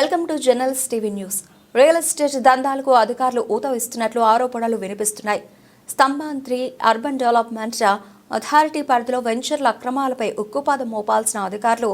Welcome to journals TV news. Real estate దందాలకు అధికారులు ఊతవిస్తున్నట్లు ఆరోపణలు వినిపిస్తున్నాయి. స్తంభాంత్రి అర్బన్ డెవలప్మెంట్ అథారిటీ పరిధిలో వెంచర్ల అక్రమాలపై ఉక్కుపాదం మోపాల్సిన అధికారులు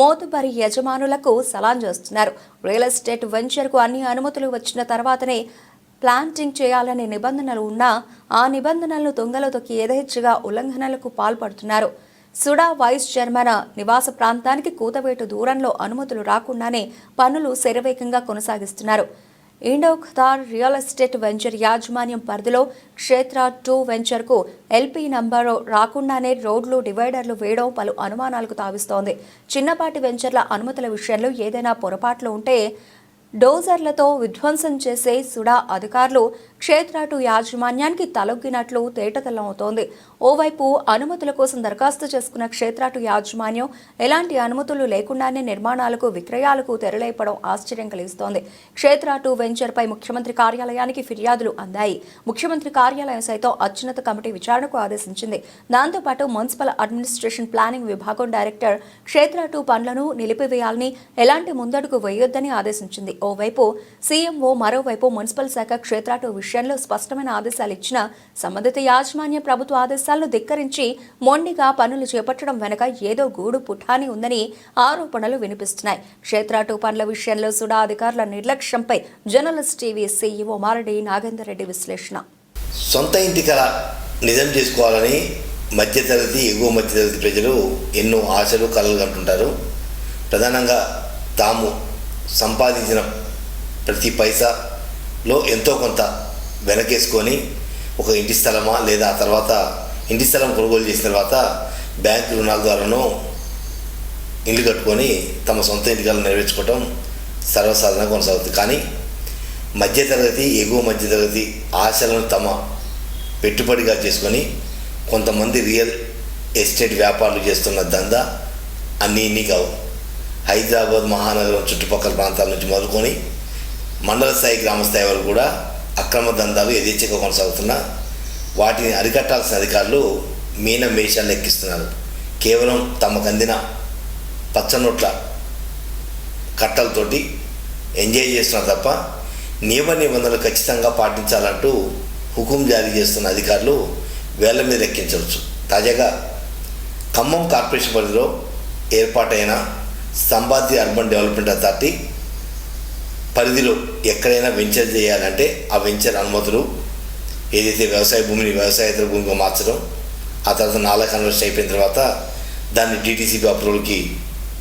మోతుబరి యజమానులకు సలాం చేస్తున్నారు. రియల్ ఎస్టేట్ వెంచర్కు అన్ని అనుమతులు వచ్చిన తర్వాతనే ప్లాంటింగ్ చేయాలనే నిబంధనలు ఉన్నా ఆ నిబంధనలను తుంగలో తొక్కి యథేచ్ఛగా ఉల్లంఘనలకు పాల్పడుతున్నారు. సుడా వైస్ చైర్మన్ నివాస ప్రాంతానికి కూతవేటు దూరంలో అనుమతులు రాకుండానే పనులు శరవేగంగా కొనసాగిస్తున్నారు. Indo Qatar real estate venture యాజమాన్యం పరిధిలో క్షేత్ర టూ వెంచర్కు ఎల్పీ నంబరు రాకుండానే రోడ్లు డివైడర్లు వేయడం పలు అనుమానాలకు తావిస్తోంది. చిన్నపాటి వెంచర్ల అనుమతుల విషయంలో ఏదైనా పొరపాట్లు ఉంటే డోజర్లతో విధ్వంసం చేసే సుడా అధికారులు క్షేత్రాటు యాజమాన్యానికి తలొగ్గినట్లు తేటతెల్లమవుతోంది. ఓవైపు అనుమతుల కోసం దరఖాస్తు చేసుకున్న క్షేత్రాటు యాజమాన్యం ఎలాంటి అనుమతులు లేకుండానే నిర్మాణాలకు విక్రయాలకు తెరలేపడం ఆశ్చర్యం కలిగిస్తోంది. క్షేత్రాటు వెంచర్పై ముఖ్యమంత్రి కార్యాలయానికి ఫిర్యాదులు అందాయి. ముఖ్యమంత్రి కార్యాలయం సైతం అత్యున్నత కమిటీ విచారణకు ఆదేశించింది. దాంతోపాటు మున్సిపల్ అడ్మినిస్ట్రేషన్ ప్లానింగ్ విభాగం డైరెక్టర్ క్షేత్రాటు పనులను నిలిపివేయాలని ఎలాంటి ముందడుగు వేయొద్దని ఆదేశించింది. ఓవైపు సీఎంఓ మరోవైపు మున్సిపల్ శాఖ క్షేత్రాటు విషయంలో స్పష్టమైన ఆదేశాలు ఇచ్చిన సంబంధిత యాజమాన్య ప్రభుత్వ ఆదేశాలను ధిక్కరించి మొండిగా పనులు చేపట్టడం వెనుక ఏదో గూడు పుఠాని ఉందని ఆరోపణలు వినిపిస్తున్నాయి. క్షేత్రాటు పనుల విషయంలో సుడా అధికారుల నిర్లక్ష్యంపై journalist TV CEO Maradi Nagender Reddy విశ్లేషణ. సొంత ఇంటి కళ నిజం చేసుకోవాలని మధ్యతరగతి ఎగువ మధ్యతరగతి ప్రజలు ఎన్నో ఆశలు కలలు కంటుంటారు ప్రధానంగా తాము సంపాదించిన ప్రతి పైసాలో ఎంతో కొంత వెనకేసుకొని ఒక ఇంటి స్థలమా లేదా ఆ తర్వాత ఇంటి స్థలం కొనుగోలు చేసిన తర్వాత బ్యాంక్ రుణాల ద్వారాను ఇల్లు కట్టుకొని తమ సొంత ఇంటికలను నెరవేర్చుకోవటం సర్వసాధారణంగా కొనసాగుతుంది. కానీ మధ్యతరగతి ఎగువ మధ్యతరగతి ఆశలను తమ పెట్టుబడిగా చేసుకొని కొంతమంది రియల్ ఎస్టేట్ వ్యాపారులు చేస్తున్న దందా అన్నీ ఇన్ని కావు. హైదరాబాద్ మహానగరం చుట్టుపక్కల ప్రాంతాల నుంచి మొదలుకొని మండల స్థాయి గ్రామ స్థాయి వరకు కూడా అక్రమ దందాలు యథేచ్ఛగా కొనసాగుతున్నా వాటిని అరికట్టాల్సిన అధికారులు మీన మేషాలు లెక్కిస్తున్నారు కేవలం తమకు అందిన పచ్చనోట్ల కట్టలతోటి ఎంజాయ్ చేస్తున్నారు తప్ప నియమ నిబంధనలు ఖచ్చితంగా పాటించాలంటూ హుకుం జారీ చేస్తున్న అధికారులు వేళ్ళ మీద ఎక్కించవచ్చు. తాజాగా ఖమ్మం కార్పొరేషన్ పరిధిలో ఏర్పాటైన సంబాద్య అర్బన్ డెవలప్మెంట్ అథారిటీ పరిధిలో ఎక్కడైనా వెంచర్ చేయాలంటే ఆ వెంచర్ అనుమతులు ఏదైతే వ్యవసాయ భూమిని వ్యవసాయేతర భూమిగా మార్చడం ఆ తర్వాత నాలా కన్వర్షన్ అయిపోయిన తర్వాత దాన్ని డీటీసీపీ అప్రూవల్కి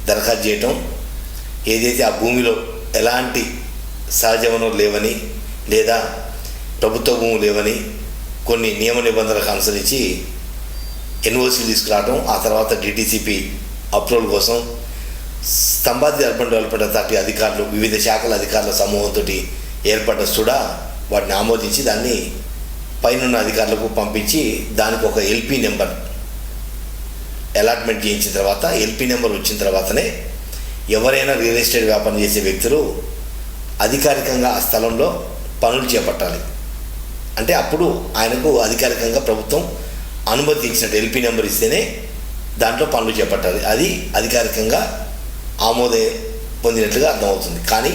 దరఖాస్తు చేయటం ఏదైతే ఆ భూమిలో ఎలాంటి సహజ వనరులు లేవని లేదా ప్రభుత్వ భూములు లేవని కొన్ని నియమ నిబంధనలకు అనుసరించి ఎన్ఓసీలు తీసుకురావడం ఆ తర్వాత డీటీసీపీ అప్రూవల్ కోసం స్తంభాది అర్బన్ డెవలప్మెంట్ అథారిటీ అధికారులు వివిధ శాఖల అధికారుల సమూహంతో ఏర్పడ్డ సుడా వాటిని ఆమోదించి దాన్ని పైనున్న అధికారులకు పంపించి దానికి ఒక ఎల్పి నెంబర్ అలాట్మెంట్ చేయించిన తర్వాత ఎల్పి నెంబర్ వచ్చిన తర్వాతనే ఎవరైనా రియల్ ఎస్టేట్ వ్యాపారం చేసే వ్యక్తులు అధికారికంగా ఆ స్థలంలో పనులు చేపట్టాలి. అంటే అప్పుడు ఆయనకు అధికారికంగా ప్రభుత్వం అనుమతించినట్టు ఎల్పి నెంబర్ ఇస్తేనే దాంట్లో పనులు చేపట్టాలి. అది అధికారికంగా ఆమోద పొందినట్లుగా అర్థమవుతుంది. కానీ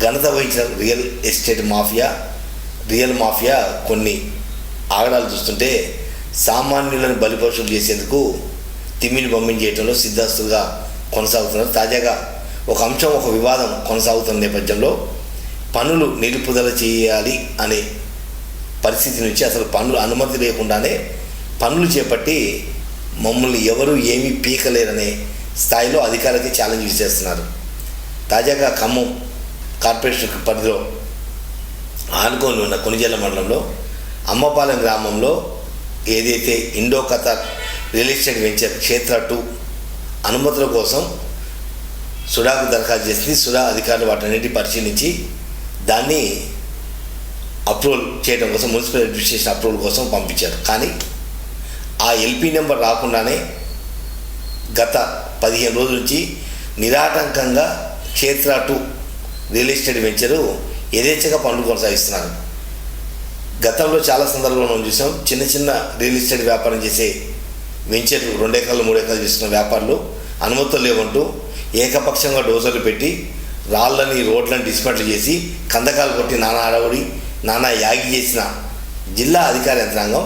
ఘనత వహించిన real estate mafia real mafia కొన్ని ఆగడాలు చూస్తుంటే సామాన్యులను బలిపరుషులు చేసేందుకు తిమ్మిని పంపించేయడంలో సిద్ధాస్తులుగా కొనసాగుతున్నారు. తాజాగా ఒక అంశం ఒక వివాదం కొనసాగుతున్న నేపథ్యంలో పనులు నిలుపుదల చేయాలి అనే పరిస్థితి నుంచి అసలు పనులు అనుమతి లేకుండానే పనులు చేపట్టి మమ్మల్ని ఎవరు ఏమీ పీకలేరనే స్థాయిలో అధికారులకి ఛాలెంజ్ విసేస్తున్నారు తాజాగా ఖమ్మం కార్పొరేషన్ పరిధిలో ఆనుకొని ఉన్న కొనిజల్ల మండలంలో అమ్మపాలెం గ్రామంలో ఏదైతే ఇండో కథ real estate venture Kshetra two అనుమతుల కోసం సుడాకు దరఖాస్తు చేసింది. సుడా అధికారులు వాటన్నిటి పరిశీలించి దాన్ని అప్రూవల్ చేయడం కోసం మున్సిపల్ అడ్మినిస్ట్రేషన్ అప్రూవల్ కోసం పంపించారు. కానీ ఆ ఎల్పి నెంబర్ రాకుండానే గత పదిహేను రోజుల నుంచి నిరాటంకంగా క్షేత్ర టూ రియల్ ఎస్టేట్ వెంచరు యథేచ్ఛగా పనులు కొనసాగిస్తున్నారు. గతంలో చాలా సందర్భాల్లో మనం చూసాం చిన్న చిన్న రియల్ ఎస్టేట్ వ్యాపారం చేసే వెంచర్లు రెండు ఎకరాలు మూడు ఎకరాలు చేస్తున్న వ్యాపారులు అనుమతులు లేవంటూ ఏకపక్షంగా డోజర్లు పెట్టి రాళ్ళని రోడ్లను డిస్మెంటల్ చేసి కందకాలు కొట్టి నానా అడవుడి నానా యాగి చేసిన జిల్లా అధికార యంత్రాంగం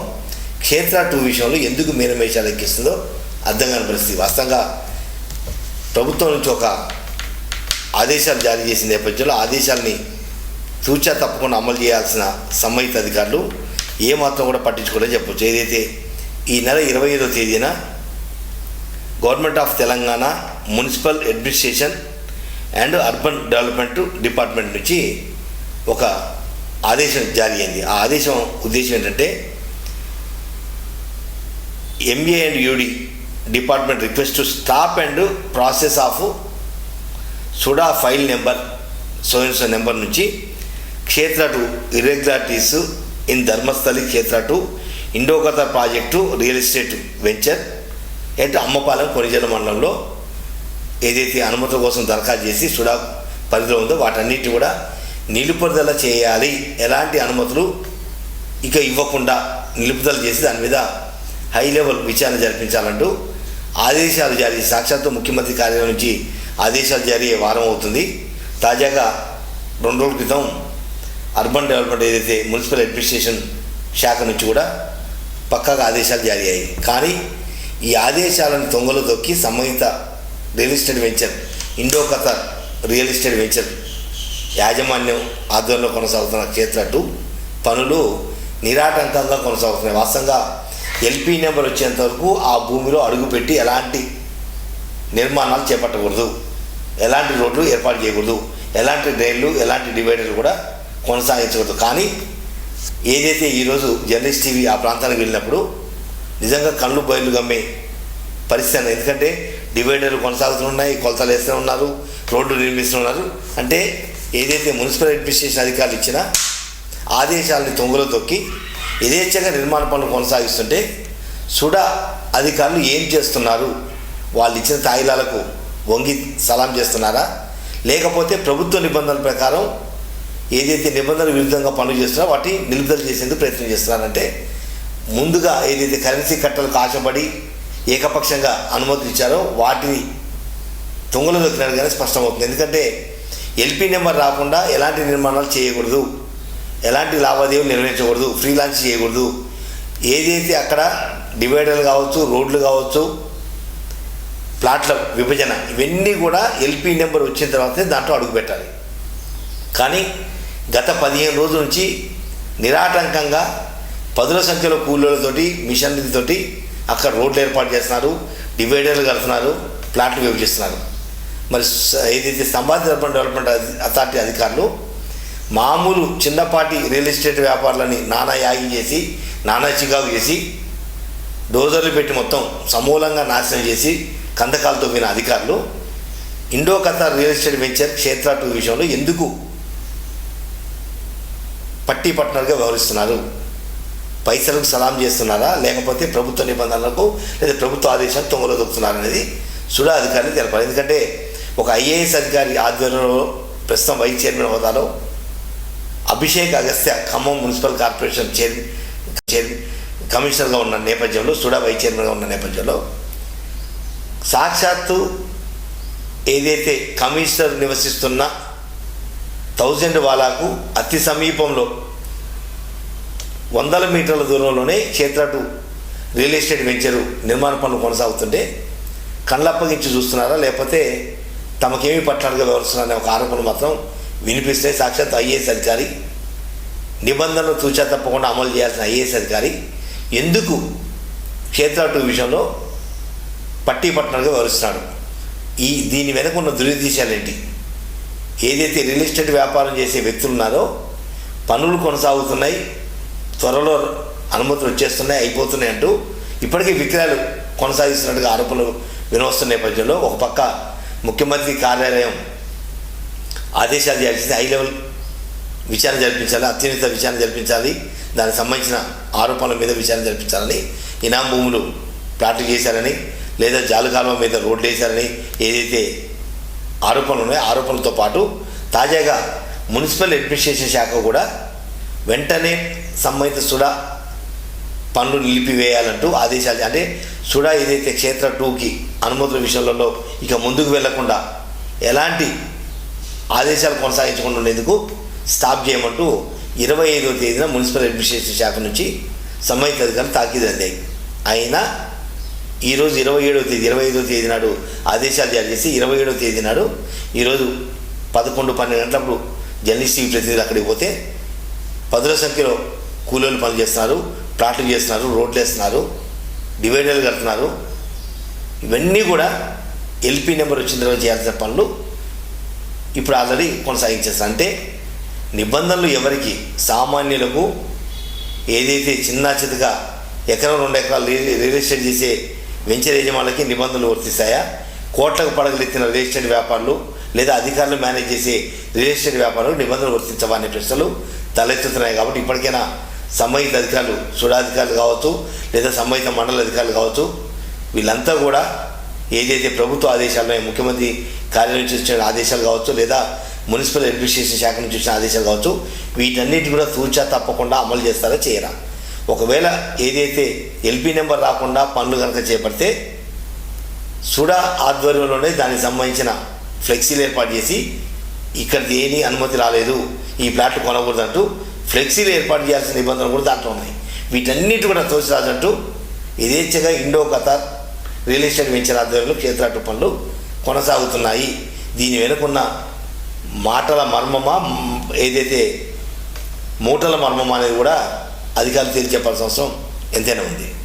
క్షేత్ర టూ విషయంలో ఎందుకు మీనమేషాలు ఎక్కిస్తుందో అర్థం కాని పరిస్థితి. వాస్తవంగా ప్రభుత్వం నుంచి ఒక ఆదేశాలు జారీ చేసిన నేపథ్యంలో ఆదేశాలని తూచా తప్పకుండా అమలు చేయాల్సిన సంబంధిత అధికారులు ఏమాత్రం కూడా పట్టించుకోలేని చెప్పొచ్చు. ఏదైతే ఈ నెల ఇరవై ఐదో తేదీన government of Telangana municipal administration and urban development department నుంచి ఒక ఆదేశం జారీ అయింది. ఆ ఆదేశం ఉద్దేశం ఏంటంటే MA and UD department request to stop and process of SUDA file number సోయన్సో number నుంచి Kshetra two irregularities in Dharmasthali Kshetra two Indo Qatar project real estate venture at Ammapalem Konijala మండలంలో ఏదైతే అనుమతుల కోసం దరఖాస్తు చేసి సుడా పరిధిలో ఉందో వాటన్నిటి కూడా నిలుపుదల చేయాలి. ఎలాంటి అనుమతులు ఇక ఇవ్వకుండా నిలుపుదల చేసి దాని మీద హై లెవెల్ విచారణ జరిపించాలంటూ ఆదేశాలు జారీ సాక్షాత్తు ముఖ్యమంత్రి కార్యాలయం నుంచి ఆదేశాలు జారీ అయ్యే వారం అవుతుంది. తాజాగా రెండు రోజుల క్రితం అర్బన్ డెవలప్మెంట్ ఏదైతే మున్సిపల్ అడ్మినిస్ట్రేషన్ శాఖ నుంచి కూడా పక్కాగా ఆదేశాలు జారీ అయ్యాయి. కానీ ఈ ఆదేశాలను తొంగలు తొక్కి సంబంధిత real estate venture Indo Qatar real estate venture యాజమాన్యం ఆధ్వర్యంలో కొనసాగుతున్న క్షేత్ర టూ పనులు నిరాటంకంగా కొనసాగుతున్నాయి. వాస్తవంగా ఎల్పీ నెంబర్ వచ్చేంత వరకు ఆ భూమిలో అడుగుపెట్టి ఎలాంటి నిర్మాణాలు చేపట్టకూడదు. ఎలాంటి రోడ్లు ఏర్పాటు చేయకూడదు. ఎలాంటి డ్రైన్లు ఎలాంటి డివైడర్లు కూడా కొనసాగించకూడదు. కానీ ఏదైతే ఈరోజు జర్నలిస్ట్ టీవీ ఆ ప్రాంతానికి వెళ్ళినప్పుడు నిజంగా కళ్ళు బయలు గమ్మే పరిస్థితి ఎందుకంటే డివైడర్లు కొనసాగుతున్నాయి కొలతలు వేస్తూ ఉన్నారు రోడ్లు నిర్మిస్తున్నారు అంటే ఏదైతే మున్సిపల్ అడ్మినిస్ట్రేషన్ అధికారులు ఇచ్చినా ఆదేశాలని తొంగలో తొక్కి యథేచ్ఛగా నిర్మాణ పనులు కొనసాగిస్తుంటే సుడా అధికారులు ఏం చేస్తున్నారు? వాళ్ళు ఇచ్చిన తాయిలాలకు వంగి సలాం చేస్తున్నారా? లేకపోతే ప్రభుత్వ నిబంధనల ప్రకారం ఏదైతే నిబంధనల విరుద్ధంగా పనులు చేస్తున్నారో వాటిని నిలుపుదల చేసేందుకు ప్రయత్నం చేస్తున్నారంటే ముందుగా ఏదైతే కరెన్సీ కట్టలకు ఆశపడి ఏకపక్షంగా అనుమతులు ఇచ్చారో వాటిని తుంగలు కానీ స్పష్టమవుతుంది. ఎందుకంటే ఎల్పీ నెంబర్ రాకుండా ఎలాంటి నిర్మాణాలు చేయకూడదు. ఎలాంటి లావాదేవీలు నిర్వహించకూడదు ఫ్రీలాన్స్ చేయకూడదు. ఏదైతే అక్కడ డివైడర్లు కావచ్చు రోడ్లు కావచ్చు ప్లాట్ల విభజన ఇవన్నీ కూడా ఎల్పీ నెంబర్ వచ్చిన తర్వాతే దాంట్లో అడుగుపెట్టాలి కానీ గత పదిహేను రోజుల నుంచి నిరాటంకంగా పదుల సంఖ్యలో కూలీలతోటి మిషన్లతోటి అక్కడ రోడ్లు ఏర్పాటు చేస్తున్నారు డివైడర్లు కడుతున్నారు ప్లాట్లు విభజిస్తున్నారు. మరి ఏదైతే సంబంధిత డెవలప్మెంట్ అథారిటీ అధికారులు మామూలు చిన్నపాటి రియల్ ఎస్టేట్ వ్యాపారులని నానా యాగి చేసి నానా చికాకు చేసి డోజర్లు పెట్టి మొత్తం సమూలంగా నాశనం చేసి కందకాలతో పోయిన అధికారులు Indo Qatar real estate venture Kshetra two విషయంలో ఎందుకు పట్టి పట్టణాలుగా వ్యవహరిస్తున్నారు? పైసలకు సలాం చేస్తున్నారా? లేకపోతే ప్రభుత్వ నిబంధనలకు లేదా ప్రభుత్వ ఆదేశాలు తొంగలో దొక్కుతున్నారనేది సుడా అధికారులు తెలపాలి. ఎందుకంటే ఒక ఐఏఎస్ అధికారి ఆధ్వర్యంలో ప్రస్తుతం వైస్ చైర్మన్ హోదాలో Abhishek Agastya Khammam municipal corporation chair chair కమిషనర్గా ఉన్న నేపథ్యంలో సుడా వైస్ చైర్మన్గా ఉన్న నేపథ్యంలో సాక్షాత్తు ఏదైతే కమిషనర్ నివసిస్తున్న థౌజండ్ వాలాకు అతి సమీపంలో వందల మీటర్ల దూరంలోనే క్షేత్రటు రియల్ ఎస్టేట్ వెంచరు నిర్మాణ పనులు కొనసాగుతుంటే కళ్ళప్పగించి చూస్తున్నారా? లేకపోతే తమకేమీ పట్లాడుగా వివరిస్తున్నారనే ఒక ఆరోపణ మాత్రం వినిపిస్తే సాక్షాత్ ఐఏఎస్ అధికారి. నిబంధనలు తూచా తప్పకుండా అమలు చేయాల్సిన ఐఏఎస్ అధికారి. ఎందుకు? క్షేత్ర టూ విషయంలో పట్టి పట్టణాలుగా వివరిస్తున్నాడు ఈ దీని వెనక ఉన్న దురుద్దేశాలేంటి ఏదైతే రియల్ ఎస్టేట్ వ్యాపారం చేసే వ్యక్తులు ఉన్నారో పనులు కొనసాగుతున్నాయి త్వరలో అనుమతులు వచ్చేస్తున్నాయి అయిపోతున్నాయి అంటూ ఇప్పటికీ విక్రయాలు కొనసాగిస్తున్నట్టుగా ఆరోపణలు వినవస్తున్న నేపథ్యంలో ఒక పక్క ముఖ్యమంత్రి కార్యాలయం ఆదేశాలు జారీ చేసి హై లెవెల్ విచారణ జరిపించాలి అత్యున్నత విచారణ జరిపించాలి దానికి సంబంధించిన ఆరోపణల మీద విచారణ జరిపించాలని ఇనాం భూములు ప్లాట్లు చేశారని లేదా జాలుకాలువ మీద రోడ్లు వేశారని ఏదైతే ఆరోపణలు ఉన్నాయో ఆరోపణలతో పాటు తాజాగా మున్సిపల్ అడ్మినిస్ట్రేషన్ శాఖ కూడా వెంటనే సంబంధిత సుడా పనులు నిలిపివేయాలంటూ ఆదేశాలు అంటే సుడా ఏదైతే క్షేత్ర టూకి అనుమతుల విషయంలో ఇక ముందుకు వెళ్ళకుండా ఎలాంటి ఆదేశాలు కొనసాగించకుండా ఉండేందుకు స్టాప్ చేయమంటూ ఇరవై ఐదవ తేదీన మున్సిపల్ అడ్మినిస్ట్రేషన్ శాఖ నుంచి సంబంధిత అధికారులు తాకీదు అందాయి. అయినా ఈరోజు ఇరవై ఏడవ తేదీ ఇరవై ఐదవ తేదీ నాడు ఆదేశాలు జారీ చేసి ఇరవై ఏడవ తేదీ నాడు ఈరోజు పదకొండు పన్నెండు గంటలప్పుడు జర్నలిస్ట్ ప్రతినిధులు అక్కడికి పోతే పదుల సంఖ్యలో కూలీలు పనులు చేస్తున్నారు ప్లాట్లు చేస్తున్నారు రోడ్లు వేస్తున్నారు డివైడర్లు కడుతున్నారు. ఇవన్నీ కూడా ఎల్పీ నెంబర్ వచ్చిన తర్వాత చేయాల్సిన పనులు ఇప్పుడు ఆల్రెడీ కొనసాగించేస్తారు అంటే నిబంధనలు ఎవరికి? సామాన్యులకు ఏదైతే చిన్న చితగా ఎకరం రెండు ఎకరాలు రియల్ ఎస్టేట్ చేసే వెంచర్ యజమానులకి నిబంధనలు వర్తిస్తాయా? కోట్లకు పడగలెత్తిన రియల్ ఎస్టేట్ వ్యాపారులు లేదా అధికారులు మేనేజ్ చేసే రియల్ ఎస్టేట్ వ్యాపారులు నిబంధనలు వర్తించవనే ప్రశ్నలు తలెత్తుతున్నాయి కాబట్టి ఇప్పటికైనా సంబంధిత అధికారులు సుడాధికారులు కావచ్చు లేదా సంబంధిత మండల అధికారులు కావచ్చు వీళ్ళంతా కూడా ఏదైతే ప్రభుత్వ ఆదేశాలు ముఖ్యమంత్రి కార్యాలయం నుంచి వచ్చిన ఆదేశాలు కావచ్చు లేదా మున్సిపల్ అడ్మినిస్ట్రేషన్ శాఖ నుంచి వచ్చిన ఆదేశాలు కావచ్చు వీటన్నిటి కూడా సూచ తప్పకుండా అమలు చేస్తారా చేయరా? ఒకవేళ ఏదైతే ఎల్పీ నెంబర్ రాకుండా పనులు కనుక చేపడితే సుడా ఆధ్వర్యంలోనే దానికి సంబంధించిన ఫ్లెక్సీలు ఏర్పాటు చేసి ఇక్కడ దేని అనుమతి రాలేదు ఈ ప్లాట్ కొనకూడదంటూ ఫ్లెక్సీలు ఏర్పాటు చేయాల్సిన నిబంధనలు కూడా దాంట్లో ఉన్నాయి. వీటన్నిటి కూడా తోసిరాజంటూ యథేచ్ఛగా ఇండో కథ రియల్ ఎస్టేట్ వెంచర్ ఆధ్వర్యంలో క్షేత్రాటు పనులు కొనసాగుతున్నాయి. దీని వెనుకున్న మాటల మర్మమా ఏదైతే మూటల మర్మమా అనేది కూడా అధికారులు తెలియజెప్పాల్సిన అవసరం ఎంతైనా ఉంది.